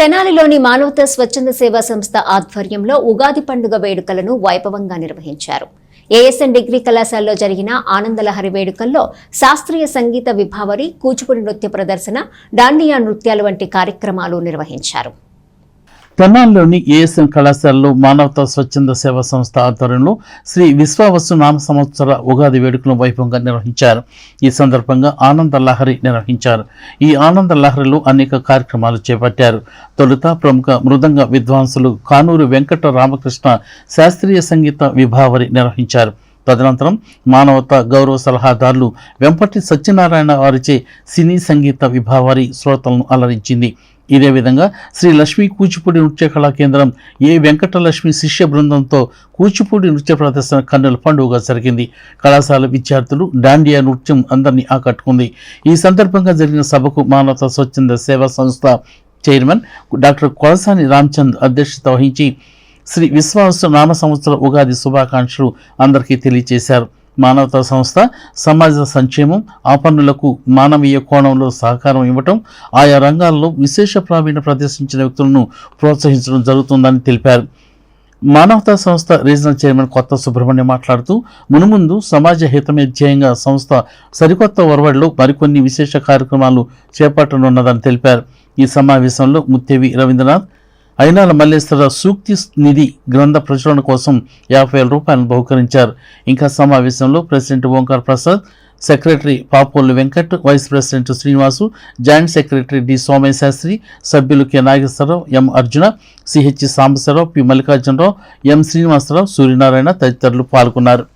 తెనాలిలోని మానవతా స్వచ్ఛంద సేవా సంస్థ ఆధ్వర్యంలో ఉగాది పండుగ వేడుకలను వైభవంగా నిర్వహించారు. ఏఎస్ఎన్ డిగ్రీ కళాశాలలో జరిగిన ఆనందలహరి వేడుకల్లో శాస్త్రీయ సంగీత విభావరి కూచిపూడి నృత్య ప్రదర్శన డాండియా నృత్యాలు వంటి కార్యక్రమాలు నిర్వహించారు. తెనాల్లోని ఏఎస్ఎన్ కళాశాలలో మానవతా స్వచ్ఛంద సేవా సంస్థ ఆధ్వర్యంలో శ్రీ విశ్వావసు నామ సంవత్సర ఉగాది వేడుకలను వైభవంగా నిర్వహించారు. ఈ సందర్భంగా ఆనంద లహరి నిర్వహించారు. ఈ ఆనంద లహరిలో అనేక కార్యక్రమాలు చేపట్టారు. తొలుత ప్రముఖ మృదంగ విద్వాంసులు కానూరు వెంకట రామకృష్ణ శాస్త్రీయ సంగీత విభావరి నిర్వహించారు. తదనంతరం మానవత గౌరవ సలహాదారులు వెంపటి సత్యనారాయణ వారిచే సినీ సంగీత విభావరి శ్రోతలను అలరించింది. ఇదే విధంగా శ్రీ లక్ష్మీ కూచిపూడి నృత్య కళా కేంద్రం ఏ వెంకటలక్ష్మి శిష్య బృందంతో కూచిపూడి నృత్య ప్రదర్శన కన్నుల పండుగగా జరిగింది. కళాశాల విద్యార్థులు డాండియా నృత్యం అందరినీ ఆకట్టుకుంది. ఈ సందర్భంగా జరిగిన సభకు మానవతా స్వచ్ఛంద సేవా సంస్థ చైర్మన్ డాక్టర్ కొలసాని రామ్చంద్ అధ్యక్షత వహించి శ్రీ విశ్వాస నామ సంవత్సర ఉగాది శుభాకాంక్షలు అందరికీ తెలియజేశారు. మానవతా సంస్థ సమాజ సంక్షేమం ఆపన్నులకు మానవీయ కోణంలో సహకారం ఇవ్వటం ఆయా రంగాల్లో విశేష ప్రావీణ్యం ప్రదర్శించిన వ్యక్తులను ప్రోత్సహించడం జరుగుతుందని తెలిపారు. మానవతా సంస్థ రీజనల్ చైర్మన్ కొత్త సుబ్రహ్మణ్యం మాట్లాడుతూ మునుముందు సమాజ హితమే ధ్యేయంగా సంస్థ సరికొత్త ఒరవడిలో మరికొన్ని విశేష కార్యక్రమాలు చేపట్టనున్నదని తెలిపారు. ఈ సమావేశంలో ముత్తేవి రవీంద్రనాథ్ అయినాల మల్లేశ్వర సూక్తి నిధి గ్రంథ ప్రచురణ కోసం యాభై వేల రూపాయలను బహుకరించారు. ఇంకా సమావేశంలో president Omkar Prasad secretary Papollu Venkat vice president Srinivasu joint secretary D Somayya Sastry సభ్యులు K Nageswararao M Arjuna CH Sambasivarao P Mallikarjunarao M Srinivasarao Suryanarayana తదితరులు పాల్గొన్నారు.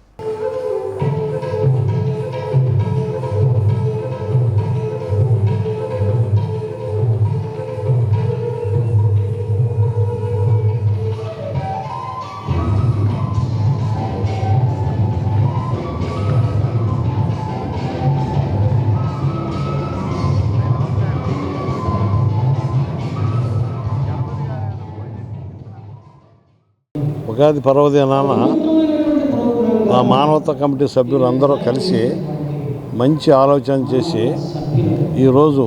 ఉగాది పర్వదినాన మా మానవతా కమిటీ సభ్యులు అందరూ కలిసి మంచి ఆలోచన చేసి ఈరోజు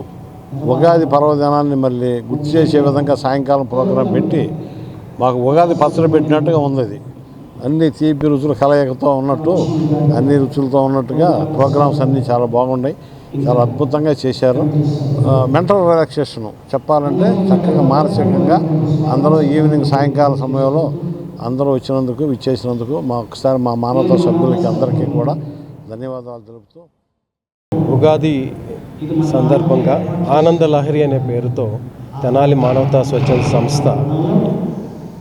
ఉగాది పర్వదినాన్ని మళ్ళీ గుర్తు చేసే విధంగా సాయంకాలం ప్రోగ్రాం పెట్టి మాకు ఉగాది పచ్చడి పెట్టినట్టుగా ఉంది అది. అన్ని తీపి రుచులు కలయికతో ఉన్నట్టు అన్ని రుచులతో ఉన్నట్టుగా ప్రోగ్రామ్స్ అన్నీ చాలా బాగున్నాయి. చాలా అద్భుతంగా చేశారు. మెంటల్ రిలాక్సేషను చెప్పాలంటే చక్కగా మానసికంగా అందరూ ఈవినింగ్ సాయంకాల సమయంలో అందరూ వచ్చినందుకు విచ్చేసినందుకు మా ఒకసారి మా మానవతా సభ్యులకి అందరికీ కూడా ధన్యవాదాలు తెలుపుతూ ఉగాది సందర్భంగా ఆనంద లహరి అనే పేరుతో తెనాలి మానవతా స్వచ్ఛంద సంస్థ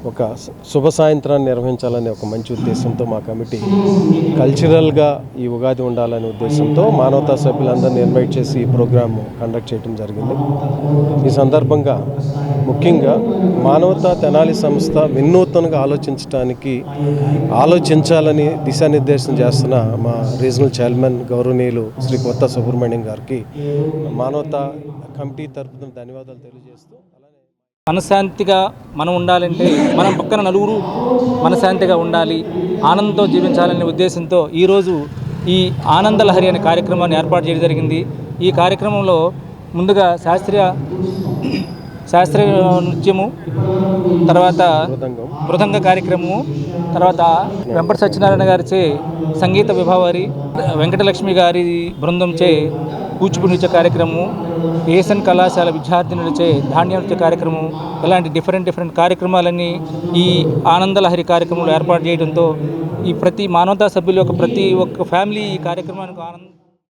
ఒక శుభ సాయంత్రాన్ని నిర్వహించాలనే ఒక మంచి ఉద్దేశంతో మా కమిటీ కల్చరల్గా ఈ ఉగాది ఉండాలనే ఉద్దేశంతో మానవతా సభ్యులందరినీ ఇన్వైట్ చేసి ఈ ప్రోగ్రామ్ కండక్ట్ చేయడం జరిగింది. ఈ సందర్భంగా ముఖ్యంగా మానవతా తెనాలి సంస్థ వినూత్నంగా ఆలోచించడానికి ఆలోచించాలని దిశానిర్దేశం చేస్తున్న మా రీజనల్ చైర్మన్ గౌరవనీయులు శ్రీ కొత్త సుబ్రహ్మణ్యం గారికి మానవతా కమిటీ తరపున ధన్యవాదాలు తెలియజేస్తూ మనశ్శాంతిగా మనం ఉండాలంటే మనం పక్కన నలుగురు మనశ్శాంతిగా ఉండాలి ఆనందంతో జీవించాలనే ఉద్దేశంతో ఈరోజు ఈ ఆనంద లహరి అనే కార్యక్రమాన్ని ఏర్పాటు చేయడం జరిగింది. ఈ కార్యక్రమంలో ముందుగా శాస్త్రీయ శాస్త్రీయ నృత్యము తర్వాత మృదంగ కార్యక్రమము తర్వాత వెంపటి సత్యనారాయణ గారిచే సంగీత విభావారి వెంకటలక్ష్మి గారి బృందంచే కూచిపూడి నృత్య కార్యక్రమము ఏసన్ కళాశాల విద్యార్థినులచే ధాన్య నృత్య కార్యక్రమం ఇలాంటి డిఫరెంట్ డిఫరెంట్ కార్యక్రమాలన్నీ ఈ ఆనందలహరి కార్యక్రమంలో ఏర్పాటు చేయడంతో ఈ ప్రతి మానవతా సభ్యుల యొక్క ప్రతి ఒక్క ఫ్యామిలీ ఈ కార్యక్రమానికి ఆనంద